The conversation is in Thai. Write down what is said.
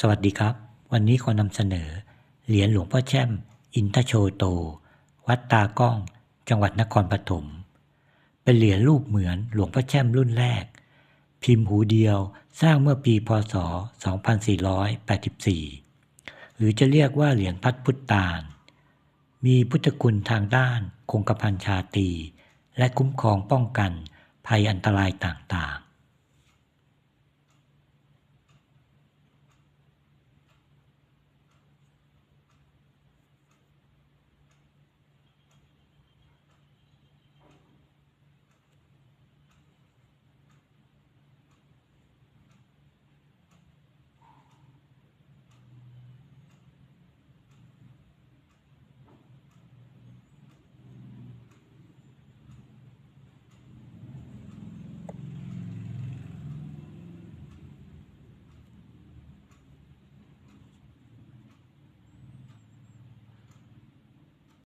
สวัสดีครับ วันนี้ขอนำเสนอ เหรียญหลวงพ่อแช่ม อินทโชโต วัดตากล้อง จังหวัดนครปฐมเป็นเหรียญรูปเหมือนหลวงพ่อแช่มรุ่นแรก พิมพ์หูเดียวสร้างเมื่อปีพศ 2484 หรือจะเรียกว่าเหรียญพัดพุทธาน มีพุทธคุณทางด้านคงกระพันชาตี และคุ้มครองป้องกันภัยอันตรายต่าง